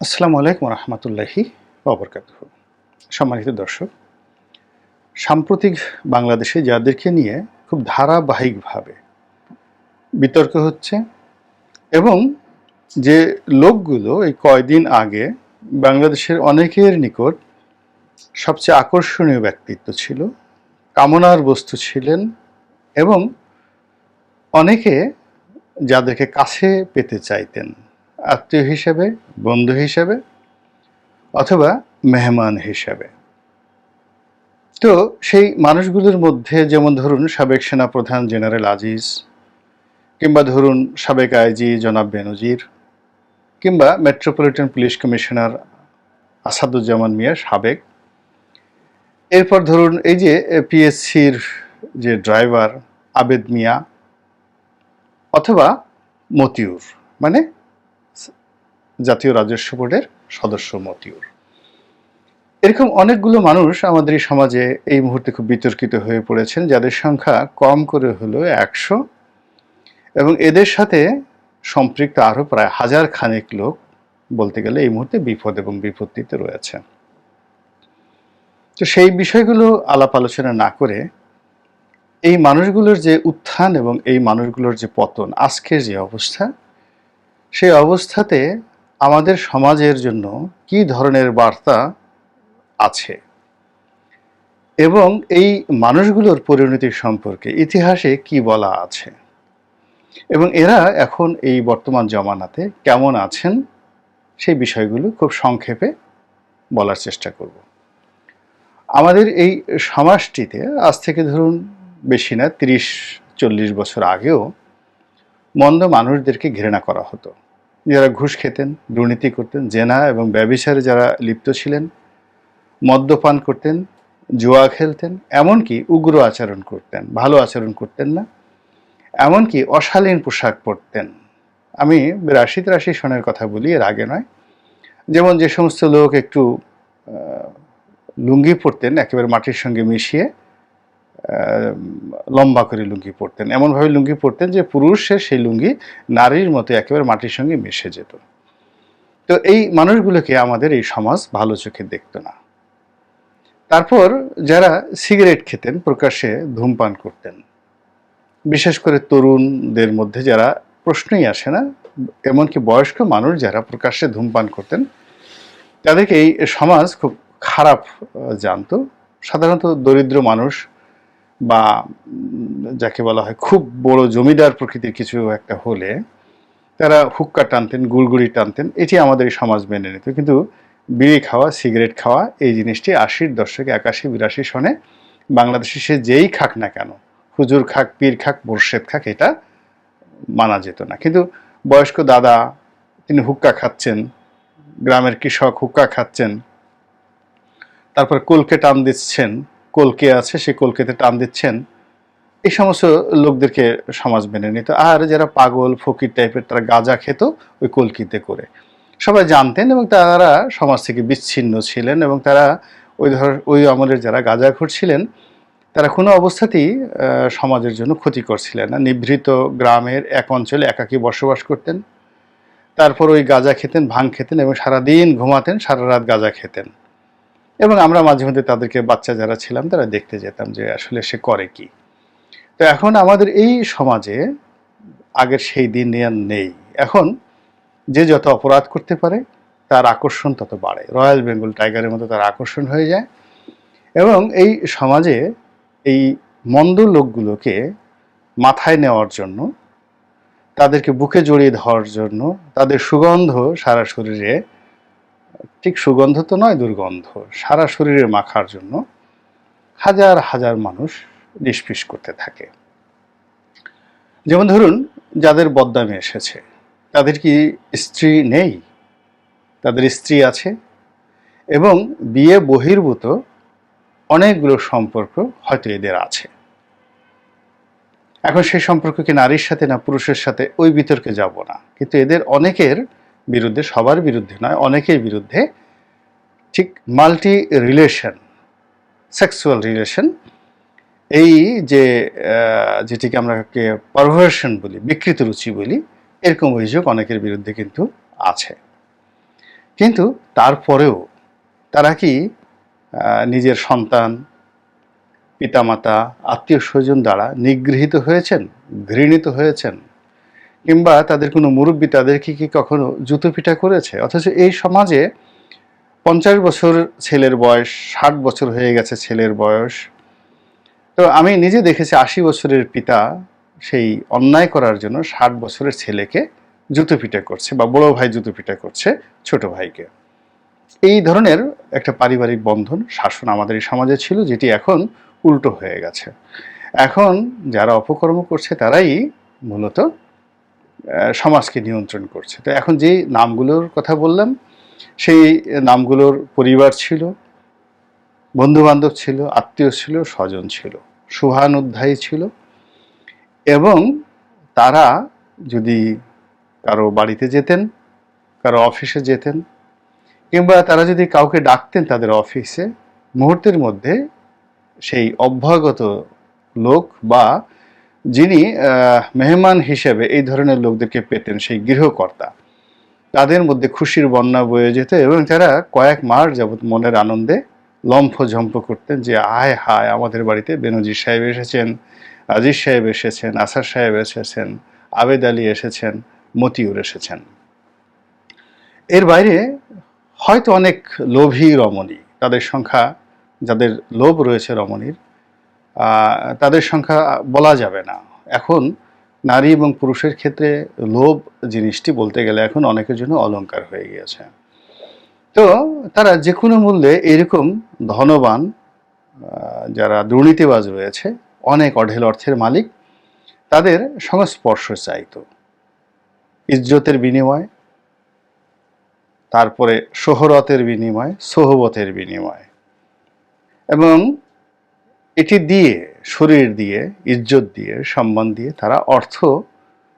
আসসালামু আলাইকুম রহমতুল্লাহি অবরকাত সম্মানিত দর্শক, সাম্প্রতিক বাংলাদেশে যাদেরকে নিয়ে খুব ধারাবাহিকভাবে বিতর্ক হচ্ছে এবং যে লোকগুলো এই কয়দিন আগে বাংলাদেশের অনেকের নিকট সবচেয়ে আকর্ষণীয় ব্যক্তিত্ব ছিল, কামনার বস্তু ছিলেন এবং অনেকে যাদেরকে কাছে পেতে চাইতেন। আত্মীয় হিসেবে, বন্ধু হিসেবে, অথবা মেহমান হিসেবে। তো সেই মানুষগুলোর মধ্যে যেমন ধরুন সাবেক সেনাপ্রধান জেনারেল আজিজ, কিংবা ধরুন সাবেক আইজি জনাব বেনজির, কিংবা metropolitan police commissioner Asaduzzaman Mia সাবেক। এরপর ধরুন এই যে পিএসসির যে ড্রাইভার আবেদ মিয়া, অথবা মতিউর মানে জাতীয় রাজস্ব বোর্ডের সদস্য মতিউর। এরকম অনেকগুলো মানুষ আমাদের এই সমাজে এই মুহূর্তে খুব বিতর্কিত হয়ে পড়েছেন, যাদের সংখ্যা কম করে হলো একশো এবং এদের সাথে সম্পৃক্ত আরও প্রায় হাজার খানেক লোক বলতে গেলে এই মুহূর্তে বিপদ এবং বিপত্তিতে রয়েছে। তো সেই বিষয়গুলো আলাপ আলোচনা না করে এই মানুষগুলোর যে উত্থান এবং এই মানুষগুলোর যে পতন, আজকের যে অবস্থা, সেই অবস্থাতে আমাদের সমাজের জন্য কি ধরনের বার্তা আছে? এবং এই মানুষগুলোর পরিণতি সম্পর্কে ইতিহাসে কি বলা আছে? এবং এরা এখন এই বর্তমান জমানাতে কেমন আছেন? সেই বিষয়গুলো খুব সংক্ষেপে বলার চেষ্টা করব। আমাদের এই সমাজটিতে আজ থেকে ধরুন বেশি না, তিরিশ, চল্লিশ বছর আগেও মন্দ মানুষদেরকে ঘৃণা করা হতো। যারা ঘুষ খেতেন, দুর্নীতি করতেন, জেনা এবং ব্যবিচারে যারা লিপ্ত ছিলেন, মদ্যপান করতেন, জুয়া খেলতেন, এমনকি উগ্র আচরণ করতেন, ভালো আচরণ করতেন না, এমনকি অশালীন পোশাক পরতেন। আমি বিরাশি তিরাশি সনের কথা বলি, এর আগে নয়। যেমন যে সমস্ত লোক একটু লুঙ্গি পরতেন, একেবারে মাটির সঙ্গে মিশিয়ে লম্বা করে লুঙ্গি পরতেন। এমনভাবে লুঙ্গি পরতেন যে পুরুষের সেই লুঙ্গি নারীর মতো একেবারে মাটির সঙ্গে মিশে যেত। তো এই মানুষগুলোকে আমাদের এই সমাজ ভালো চোখে দেখত না। তারপর যারা সিগারেট খেতেন, প্রকাশ্যে ধূমপান করতেন। বিশেষ করে তরুণদের মধ্যে যারা প্রশ্নই আসে না, এমনকি বয়স্ক মানুষ যারা প্রকাশ্যে ধূমপান করতেন, তাদেরকে এই সমাজ খুব খারাপ জানতো। সাধারণত দরিদ্র মানুষ বা যাকে বলা হয় খুব বড় জমিদার প্রকৃতির কিছু একটা হলে তারা হুক্কা টানতেন, গুড়গুড়ি টানতেন, এটি আমাদের সমাজ মেনে নিত। কিন্তু বিড়ি খাওয়া, সিগারেট খাওয়া, এই জিনিসটি আশির দশকে, একাশি, বিরাশি সনে বাংলাদেশে সে যেই খাক না কেন, হুজুর খাক, পীর খাক, মোর্শেদ খাক, এটা মানা যেত না। কিন্তু বয়স্ক দাদা, তিনি হুক্কা খাচ্ছেন, গ্রামের কৃষক হুক্কা খাচ্ছেন, তারপর কলকে টান দিচ্ছেন কলকে আছে, সে কলকেতে টান দিচ্ছেন। এই সমস্ত লোকদেরকে সমাজ মেনে নিত। আর যারা পাগল, ফকির টাইপের, তারা গাঁজা খেত ওই কলকিতে করে। সবাই জানতেন এবং তারা সমাজ থেকে বিচ্ছিন্ন ছিলেন এবং তারা ওই ধর, ওই আমলের যারা গাঁজা ছিলেন, তারা কোনো অবস্থাতেই সমাজের জন্য ক্ষতিকর ছিলেন না। নিভৃত গ্রামের এক অঞ্চলে একাকী বসবাস করতেন। তারপর ওই গাঁজা খেতেন, ভাং খেতেন এবং সারাদিন ঘুমাতেন, সারা রাত গাঁজা খেতেন। এবং আমরা মাঝে মধ্যে তাদেরকে, বাচ্চা যারা ছিলাম, তারা দেখতে যেতাম যে আসলে সে করে কি। তো এখন আমাদের এই সমাজে আগের সেই দিন নেই। এখন যে যত অপরাধ করতে পারে, তার আকর্ষণ তত বাড়ে। রয়্যাল বেঙ্গল টাইগারের মতো তার আকর্ষণ হয়ে যায়। এবং এই সমাজে এই মন্দ লোকগুলোকে মাথায় নেওয়ার জন্য, তাদেরকে বুকে জড়িয়ে ধরার জন্য, তাদের সুগন্ধ সারা শরীরে ঠিক সুগন্ধ তো নয়, দুর্গন্ধ। সারা শরীরে মাখার জন্য হাজার হাজার মানুষ নিষ্পিস করতে থাকে। যেমন ধরুন, যাদের বদনামে এসেছে, তাদের কি স্ত্রী নেই? তাদের স্ত্রী আছে এবং বিয়ে বহির্ভূত অনেকগুলো সম্পর্ক হয়তো এদের আছে। এখন সেই সম্পর্ক কি নারীর সাথে না পুরুষের সাথে? ওই বিতর্কে যাব না। কিন্তু এদের অনেকের বিরুদ্ধে, সবার বিরুদ্ধে নয়, অনেকের বিরুদ্ধে, ঠিক মাল্টি রিলেশন, সেক্সুয়াল রিলেশন, এই যে যেটিকে আমরা পারভার্সন বলি, বিকৃত রুচি বলি, এরকম অভিযোগ অনেকের বিরুদ্ধে কিন্তু আছে। কিন্তু তারপরেও তারা কি নিজের সন্তান, পিতামাতা আত্মীয় স্বজন দ্বারা নিগৃহীত হয়েছেন, ঘৃণিত হয়েছেন? কিংবা তাদের কোনো মুরব্বী তাদেরকে কি কখনো জুতো পিঠা করেছে? অথচ এই সমাজে পঞ্চাশ বছর ছেলের বয়স, ষাট বছর হয়ে গেছে ছেলের বয়স। তো আমি নিজে দেখেছি আশি বছরের পিতা সেই অন্যায় করার জন্য ষাট বছরের ছেলেকে জুতো পিটা করছে বা বড় ভাই জুতো পিঠা করছে ছোট ভাইকে। এই ধরনের একটা পারিবারিক বন্ধন, শাসন আমাদের এই সমাজে ছিল যেটি এখন উল্টো হয়ে গেছে। এখন যারা অপকর্ম করছে তারাই মূলত সমাজকে নিয়ন্ত্রণ করছে। তো এখন যে নামগুলোর কথা বললাম, সেই নামগুলোর পরিবার ছিল বন্ধু বান্ধব ছিল, আত্মীয় ছিল, স্বজন ছিল, সুহান শুভানুধ্যায়ী ছিল এবং তারা যদি কারও বাড়িতে যেতেন, কারও অফিসে যেতেন কিংবা তারা যদি কাউকে ডাকতেন তাদের অফিসে, মুহূর্তের মধ্যে সেই অভ্যাগত লোক বা যিনি মেহমান হিসেবে এই ধরনের লোকদেরকে পেতেন সেই গৃহকর্তা। তাদের মধ্যে খুশির বন্যা বয়ে যেত এবং তারা কয়েক মাস যাবৎ মনের আনন্দে লম্ফ ঝম্প করতেন যে, আয় হায়, আমাদের বাড়িতে বেনজির সাহেব এসেছেন, আজিজ সাহেব এসেছেন, আসার সাহেব এসেছেন, আবেদ আলী এসেছেন, মতিউর এসেছেন। এর বাইরে হয়তো অনেক লোভী রমণী, তাদের সংখ্যা, যাদের লোভ রয়েছে রমণীর তাদের সংখ্যা বলা যাবে না। এখন নারী এবং পুরুষের ক্ষেত্রে লোভ জিনিসটি বলতে গেলে এখন অনেকের জন্য অলংকার হয়ে গিয়েছে। তো তারা যে কোনো মূল্যে এরকম ধনবান যারা দুর্নীতিবাজ রয়েছে, অনেক অঢেল অর্থের মালিক, তাদের সংস্পর্শ চাইতো ইজ্জতের বিনিময়, তারপরে সোহরতের বিনিময়, সোহবতের বিনিময়। এবং এটি দিয়ে, শরীর দিয়ে, ইজ্জত দিয়ে, সম্মান দিয়ে তারা অর্থ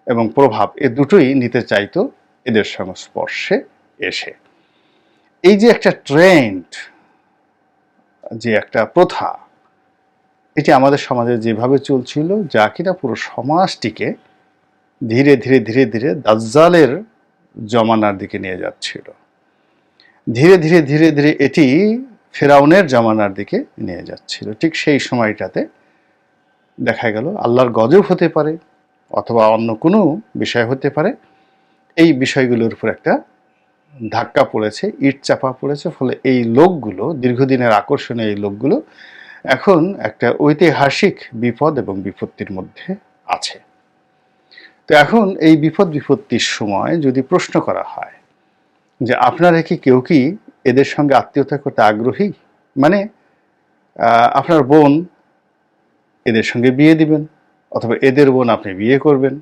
এবং প্রভাব এ দুটোই নিতে চাইতো এদের সংস্পর্শে এসে। এই যে একটা ট্রেন্ড যে একটা প্রথা, এটি আমাদের সমাজে যেভাবে চলছিল, যা কিনা পুরো সমাজটিকে ধীরে ধীরে ধীরে ধীরে দাজ্জালের জমানার দিকে নিয়ে যাচ্ছিল। ধীরে ধীরে ধীরে ধীরে এটি ফেরাউনের জামানার দিকে নিয়ে যাচ্ছিল। ঠিক সেই সময়টাতে দেখা গেল, আল্লাহর গজব হতে পারে অথবা অন্য কোনো বিষয় হতে পারে। এই বিষয়গুলোর উপর একটা ধাক্কা পড়েছে, ইট চাপা পড়েছে, ফলে এই লোকগুলো, দীর্ঘদিনের আকর্ষণীয় এই লোকগুলো এখন একটা ঐতিহাসিক বিপদ এবং বিপত্তির মধ্যে আছে। তো এখন এই বিপদ বিপত্তির সময় যদি প্রশ্ন করা হয় যে আপনারা কি কেউ কি এদের সঙ্গে আত্মীয়তা করতে আগ্রহী? মানে আপনার বোন এদের সঙ্গে বিয়ে দিবেন, অথবা এদের বোন আপনি বিয়ে করবেন।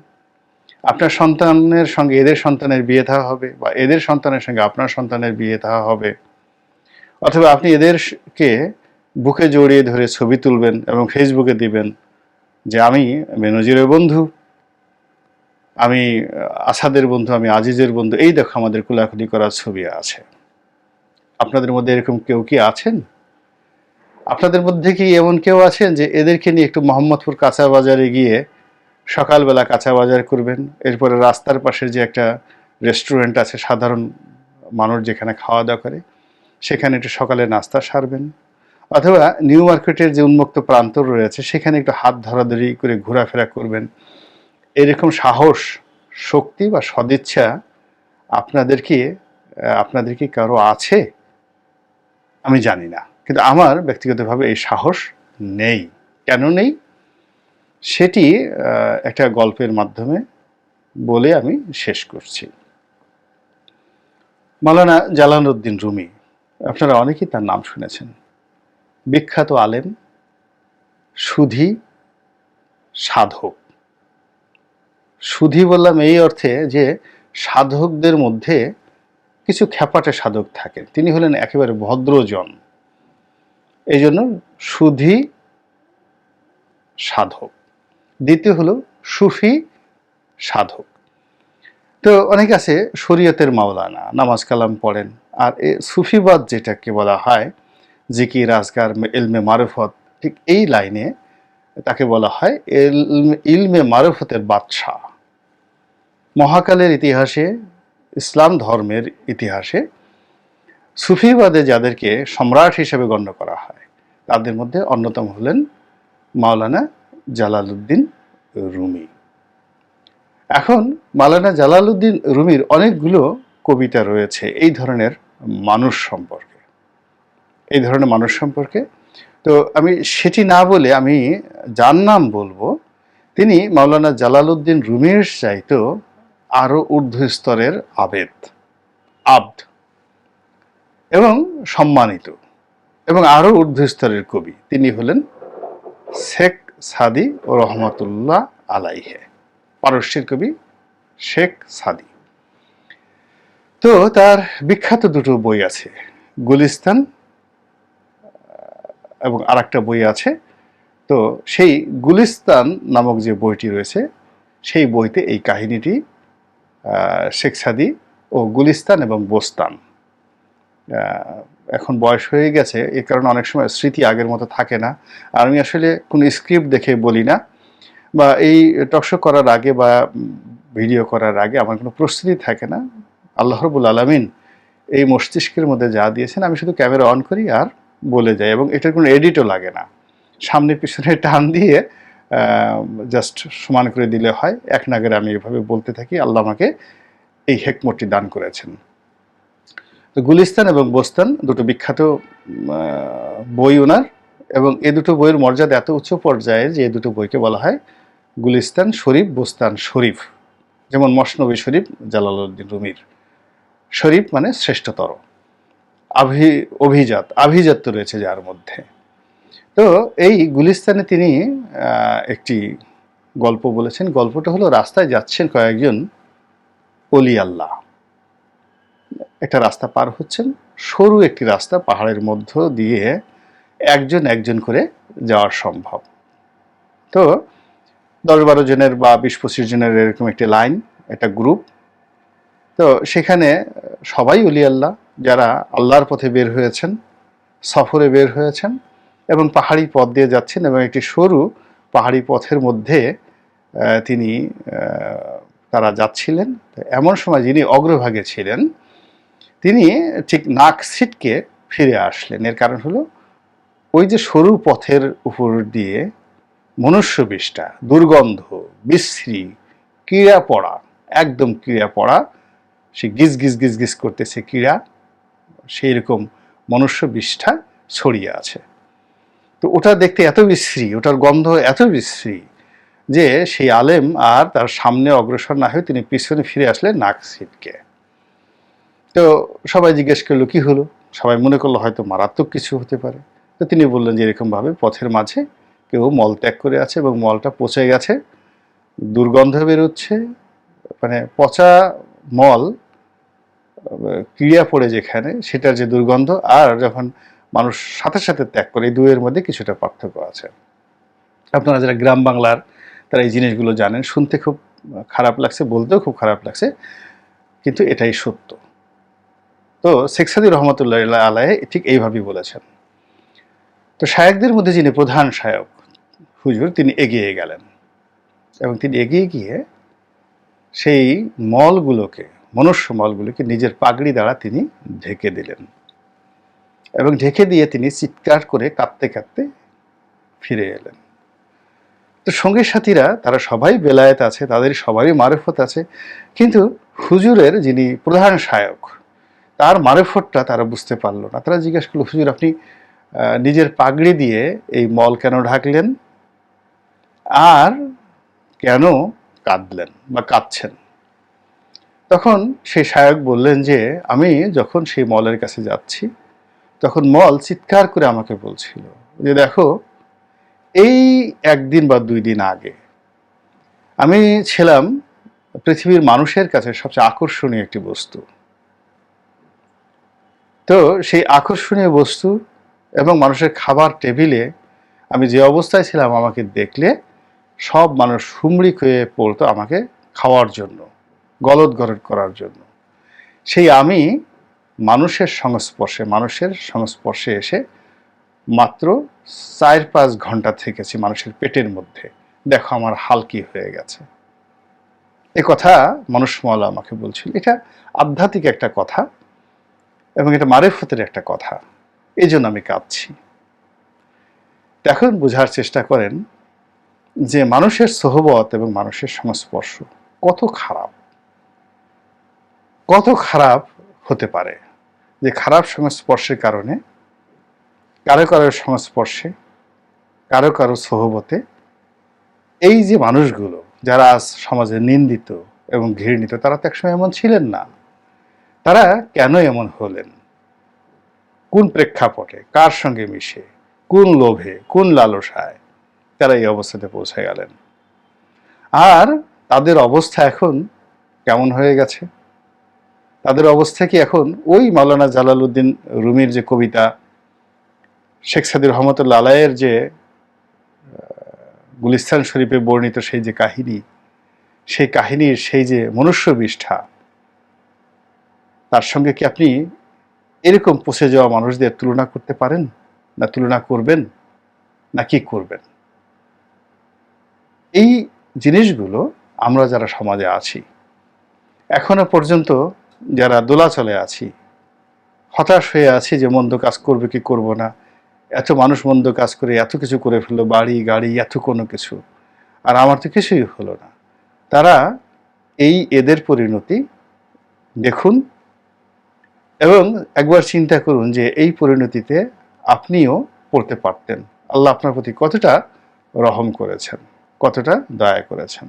আপনার সন্তানের সঙ্গে এদের সন্তানের বিয়ে দেওয়া হবে, বা এদের সন্তানের সঙ্গে আপনার সন্তানের বিয়ে দেওয়া হবে। অথবা আপনি এদেরকে বুকে জড়িয়ে ধরে ছবি তুলবেন এবং ফেসবুকে দিবেন যে, আমি বেনজিরের বন্ধু, আমি আসাদের বন্ধু, আমি আজিজের বন্ধু, এই দেখো আমাদের কোলাকুলি করার ছবি আছে। আপনাদের মধ্যে এরকম কেউ কি আছেন? আপনাদের মধ্যে কি এমন কেউ আছেন যে এদেরকে নিয়ে একটু মোহাম্মদপুর কাঁচা বাজারে গিয়ে সকালবেলা কাঁচা বাজার করবেন? এরপরে রাস্তার পাশে যে একটা রেস্টুরেন্ট আছে সাধারণ মানুষ যেখানে খাওয়া দাওয়া করে, সেখানে একটু সকালে নাস্তা সারবেন? অথবা নিউ মার্কেটের যে উন্মুক্ত প্রান্তর রয়েছে, সেখানে একটু হাত ধরাধরি করে ঘোরাফেরা করবেন? এরকম সাহস, শক্তি বা সদিচ্ছা আপনাদের কি আপনাদের কি কারও আছে? আমি জানি না। কিন্তু আমার ব্যক্তিগতভাবে এই সাহস নেই। কেন নেই? সেটি একটা গল্পের মাধ্যমে বলে আমি শেষ করছি। মালানা জালালউদ্দিন রুমি, আপনারা অনেকেই তার নাম শুনেছেন। বিখ্যাত আলেম, সুধী, সাধক। সুধি বললাম এই অর্থে যে সাধকদের মধ্যে কিছু খ্যাপাটে সাধক থাকেন। তিনি হলেন একেবারে ভদ্রজন। এই জন্য সুধি সাধক। দ্বিতীয় হলো সুফি সাধক। তো অনেক আছে, শরীয়তের মাওলানা, নামাজ কালাম পড়েন। আর এ সুফিবাদ যেটাকে বলা হয় জিকি রাজগার ইলমে মারুফত, ঠিক এই লাইনে তাকে বলা হয় ইলমে মারুফতের বাদশাহ। মহাকালের ইতিহাসে ইসলাম ধর্মের ইতিহাসে সুফিবাদে যাদেরকে সম্রাট হিসেবে গণ্য করা হয়, তাদের মধ্যে অন্যতম হলেন মাওলানা জালালউদ্দিন রুমি। এখন মাওলানা জালালউদ্দিন রুমির অনেকগুলো কবিতা রয়েছে এই ধরনের মানুষ সম্পর্কে। এই ধরনের মানুষ সম্পর্কে। তো আমি সেটি না বলে আমি যার নাম বলব, তিনি মাওলানা জালালউদ্দিন রুমির চাইতেও আরও ঊর্ধ্ব স্তরের আবেদ, আব্দ এবং সম্মানিত এবং আরও ঊর্ধ্ব স্তরের কবি। তিনি হলেন শেখ সাদি ও রহমতুল্লাহ আলাইহে, পারস্যের কবি শেখ সাদি। তো তার বিখ্যাত দুটো বই আছে, গুলিস্তান এবং আর একটা বই আছে। তো সেই গুলিস্তান নামক যে বইটি রয়েছে, সেই বইতে এই কাহিনীটি শেখ সাদি ও গুলিস্তান এবং বোস্তান। এখন বয়স হয়ে গেছে এই কারণে অনেক সময় স্মৃতি আগের মতো থাকে না। আর আমি আসলে কোনো স্ক্রিপ্ট দেখে বলি না, বা এই টকশো করার আগে বা ভিডিও করার আগে আমার কোনো প্রস্তুতি থাকে না। আল্লাহ রবুল আলমিন এই মস্তিষ্কের মধ্যে যা দিয়েছেন, আমি শুধু ক্যামেরা অন করি আর বলে যাই এবং এটার কোনো এডিটও লাগে না। সামনে পিছনে টান দিয়ে জাস্ট সমান করে দিলে হয়। এক নাগের আমি এভাবে বলতে থাকি, আল্লাহ আমাকে এই হেকমতটি দান করেছেন। তো গুলিস্তান এবং বোস্তান দুটো বিখ্যাত বই ওনার এবং এ দুটো বইয়ের মর্যাদা এত উচ্চ পর্যায়ে যে এ দুটো বইকে বলা হয় গুলিস্তান শরীফ, বোস্তান শরীফ। যেমন মসনবী শরীফ, জালালউদ্দিন রুমির। শরীফ মানে শ্রেষ্ঠতর। আভি, অভিজাত, আভিজাত্য রয়েছে যার মধ্যে। তো এই গুলিস্তানে তিনি একটি গল্প বলেছেন। গল্পটা হলো, রাস্তায় যাচ্ছেন কয়েকজন অলি আল্লাহ। একটা রাস্তা পার হচ্ছেন, সরু একটি রাস্তা পাহাড়ের মধ্য দিয়ে একজন একজন করে যাওয়া সম্ভব। তো দশ বারো জনের বা বিশ পঁচিশ জনের এরকম একটি লাইন, একটা গ্রুপ। তো সেখানে সবাই উলি আল্লাহ, যারা আল্লাহর পথে বের হয়েছেন, সফরে বের হয়েছেন। এবং পাহাড়ি পথ দিয়ে যাচ্ছেন এবং একটি সরু পাহাড়ি পথের মধ্যে তিনি তারা যাচ্ছিলেন। এমন সময় যিনি অগ্রভাগে ছিলেন, তিনি ঠিক নাক সিটকে ফিরে আসলেন। এর কারণ হলো, ওই যে সরু পথের উপর দিয়ে মনুষ্য বিষ্ঠা, দুর্গন্ধ, বিশ্রী, ক্রীড়া পড়া, একদম ক্রীড়া পড়া, সে গিজ গিজ গিজ গিজ করতেছে ক্রীড়া সেই রকম মনুষ্য বিষ্ঠা ছড়িয়ে আছে। তো ওটা দেখতে এত বিশ্রী, ওটার গন্ধ এত বিশ্রী যে সেই আলেম আর তার সামনে অগ্রসর না হয়ে তিনি পিছনে ফিরে আসলেন নাক সিটকে তো সবাই জিজ্ঞেস করল, কি হলো? সবাই মনে করল, হয়তো মারাত্মক কিছু হতে পারে। তো তিনি বললেন যে এরকমভাবে পথের মাঝে কেউ মল ত্যাগ করে আছে এবং মলটা পচে গেছে, দুর্গন্ধ বেরোচ্ছে মানে পচা মল ক্রিয়া পড়ে যেখানে, সেটার যে দুর্গন্ধ, আর যখন মানুষ সাথে সাথে ত্যাগ করে, এই দুয়ের মধ্যে কিছুটা পার্থক্য আছে। আপনারা যারা গ্রাম বাংলার, তারা এই জিনিসগুলো জানেন, শুনতে খুব খারাপ লাগছে, বলতেও খুব খারাপ লাগছে, কিন্তু এটাই সত্য। তো শেখসাদি রহমতুল্লাহ আলাহ ঠিক এইভাবেই বলেছেন। তো শায়কদের মধ্যে যিনি প্রধান শায়ক, হুজুর, তিনি এগিয়ে গেলেন। এবং তিনি এগিয়ে গিয়ে সেই মলগুলোকে, মনুষ্য মলগুলোকে নিজের পাগড়ি দ্বারা তিনি ঢেকে দিলেন। এবং ঢেকে দিয়ে তিনি চিৎকার করে কাঁদতে কাঁদতে ফিরে এলেন। তো সঙ্গী সাথীরা, তারা সবাই বেলায়েত আছে, তাদের সবারই মারফত আছে, কিন্তু হুজুরের যিনি প্রধান শায়ক তার মারেফতটা তারা বুঝতে পারল না। তারা জিজ্ঞেস করল, হুজুর, আপনি নিজের পাগড়ি দিয়ে এই মল কেন ঢাকলেন? আর কেন কাঁদলেন বা কাঁদছেন? তখন সেই শায়ক বললেন যে, আমি যখন সেই মলের কাছে যাচ্ছি তখন মল চিৎকার করে আমাকে বলছিল যে, দেখো, এই একদিন বা দুই দিন আগে আমি ছিলাম পৃথিবীর মানুষের কাছে সবচেয়ে আকর্ষণীয় একটি বস্তু। তো সেই আকর্ষণীয় বস্তু এবং মানুষের খাবার টেবিলে আমি যে অবস্থায় ছিলাম আমাকে দেখলে সব মানুষ হুমড়ি হয়ে পড়তো আমাকে খাওয়ার জন্য, গলদ গরদ করার জন্য। সেই আমি মানুষের সংস্পর্শে মানুষের সংস্পর্শে এসে মাত্র চার পাঁচ ঘণ্টা থেকেছি মানুষের পেটের মধ্যে। দেখো আমার হাল কি হয়ে গেছে। এ কথা মানুষ মহলা আমাকে বলছিল। এটা আধ্যাত্মিক একটা কথা এবং এটা মারেফতের একটা কথা। এই জন্য আমি কাঁদছি। এখন বোঝার চেষ্টা করেন যে মানুষের সহবত এবং মানুষের সংস্পর্শ কত খারাপ। কত খারাপ হতে পারে? যে খারাপ সংস্পর্শের কারণে, কারও কারও সংস্পর্শে, কারও কারও সহবতে এই যে মানুষগুলো যারা আজ সমাজে নিন্দিত এবং ঘৃণিত, তারা তো একসময় এমন ছিলেন না। তারা কেন এমন হলেন? কোন প্রেক্ষাপটে? কার সঙ্গে মিশে? কোন লোভে? কোন লালসায়? তারা এই অবস্থাতে পৌঁছে গেলেন। আর তাদের অবস্থা এখন কেমন হয়ে গেছে? তাদের অবস্থা কি এখন? ওই মাওলানা জালালউদ্দিন রুমির যে কবিতা, শেখ সাদির রহমতুল্লা আলাইয়ের যে গুলিস্তান শরীফে বর্ণিত সেই যে কাহিনী, সেই কাহিনীর সেই যে মনুষ্য বিষ্ঠা, তার সঙ্গে কি আপনি এরকম পচে যাওয়া মানুষদের তুলনা করতে পারেন? না তুলনা করবেন? না কি করবেন? এই জিনিসগুলো আমরা যারা সমাজে আছি, এখনও পর্যন্ত যারা দোলাচলে আছি, হতাশ হয়ে আছি যে মন্দ কাজ করবে কি করব না? এত মানুষ মন্দ কাজ করে এত কিছু করে ফেলল, বাড়ি, গাড়ি, এত কোনো কিছু। আর আমার তো কিছুই হলো না। তারা এই এদের পরিণতি দেখুন এবং একবার চিন্তা করুন যে এই পরিণতিতে আপনিও পড়তে পারতেন। আল্লাহ আপনার প্রতি কতটা রহম করেছেন, কতটা দয়া করেছেন।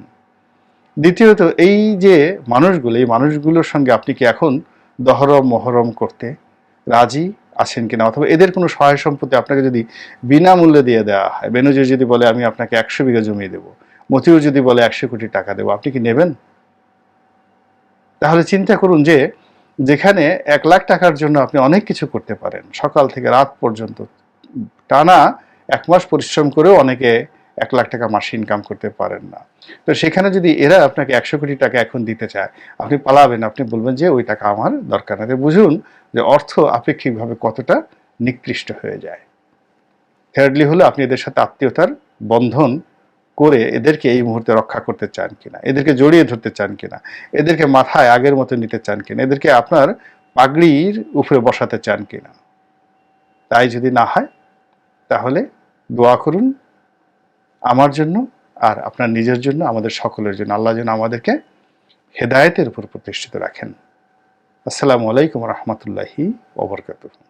দ্বিতীয়ত, এই যে মানুষগুলো, এই মানুষগুলোর সঙ্গে আপনি কি এখন দহরম, মহরম করতে রাজি আছেন কিনা? অথবা এদের কোনো সহায় সম্পত্তি আপনাকে যদি বিনামূল্যে দিয়ে দেওয়া হয়, বেনজির যদি বলে, আমি আপনাকে একশো বিঘা জমি দেবো। মতিউর যদি বলে, একশো কোটি টাকা দেবো। আপনি কি নেবেন? তাহলে চিন্তা করুন যে, যেখানে এক লাখ টাকার জন্য আপনি অনেক কিছু করতে পারেন, সকাল থেকে রাত পর্যন্ত টানা এক মাস পরিশ্রম করেও অনেকে এক লাখ টাকা মাসে ইনকাম করতে পারেন না। তো সেখানে যদি এরা আপনাকে একশো কোটি টাকা এখন দিতে চায়, আপনি পালাবেন, আপনি বলবেন যে ওই টাকা আমার দরকার না। বুঝুন যে অর্থ আপেক্ষিকভাবে কতটা নিকৃষ্ট হয়ে যায়। থার্ডলি হলো আপনি এদের সাথে আত্মীয়তার বন্ধন করে এদেরকে এই মুহূর্তে রক্ষা করতে চান কিনা, এদেরকে জড়িয়ে ধরতে চান কিনা, এদেরকে মাথায় আগের মতো নিতে চান কিনা, এদেরকে আপনার পাগড়ির উপরে বসাতে চান কিনা। তাই যদি না হয়, তাহলে দোয়া করুন আমার জন্য আর আপনার নিজের জন্য, আমাদের সকলের জন্য। আল্লাহ যেন আমাদেরকে হেদায়তের উপর প্রতিষ্ঠিত রাখেন। আসসালামু আলাইকুম রহমতুল্লাহি ওবরকাতুহ